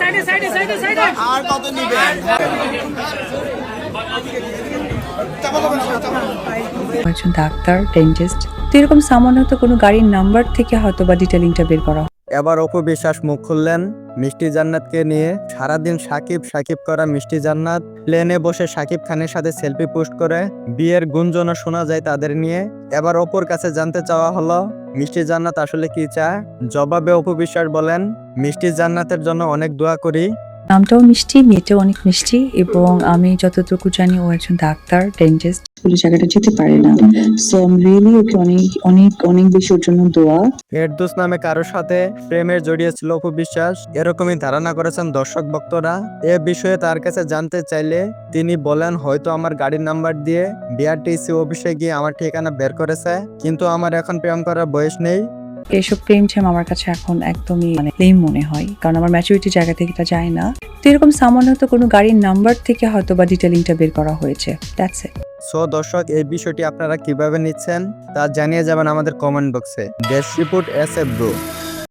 সাইডে সাইডে সাইডে সাইডে। আর কত নিবেন একজন ডাক্তার ডেন্টিস্ট তো এরকম সামান্য হয়তো কোনো গাড়ির নাম্বার থেকে হয়তো বা ডিটেলিংটা বের করা এবার অপু বিশ্বাস মুখ খুললেন মিষ্টি জান্নাতকে নিয়ে। সারাদিন সাকিব সাকিব করা মিষ্টি জান্নাত। প্লেনে বসে সাকিব খানের সাথে সেলফি পোস্ট করে। বিয়ের গুঞ্জনও শোনা যায় তাদের নিয়ে। এবার অপুর কাছে জানতে চাওয়া হলো মিষ্টি জান্নাত আসলে কি চায়? জবাবে অপবিশ্বাস বলেন মিষ্টি জান্নাতের জন্য অনেক দোয়া করি নামটাও মিষ্টি মেয়েটাও অনেক মিষ্টি এবং আমি যতটুকু জানি ও একজন ডাক্তার ডেন্টিস্ট পুলিশ জায়গাটা যেতে পারে না। সো আই রিয়েলি ওকে অনেক অনেক অনেক বেশি ওর জন্য দোয়া। ফেরদুস নামে কারোর সাথে প্রেমের জড়িয়েছিল অপু বিশ্বাস এরকমই ধারণা করেছেন দর্শক ভক্তরা। এ বিষয়ে তার কাছে জানতে চাইলে তিনি বলেন হয়তো আমার গাড়ির নাম্বার দিয়ে বিআরটিসি অফিসে গিয়ে আমার ঠিকানা বের করেছে। কিন্তু আমার এখন প্রেম করার বয়স নেই। এসব প্রেম ছেম আমার কাছে এখন একদমই মানে প্লেম মনে হয়। কারণ আমার ম্যাচুরিটি জায়গা থেকে এটা যায় না। তো এরকম সামান্য হয়তো কোনো গাড়ির নাম্বার থেকে হয়তো বা ডিটেলিংটা বের করা হয়েছে। দ্যাটস ইট সো দর্শক, এই বিষয়টি আপনারা কীভাবে নিচ্ছেন তা জানিয়ে যাবেন আমাদের কমেন্ট বক্সে ডেস্ক রিপোর্ট এস এ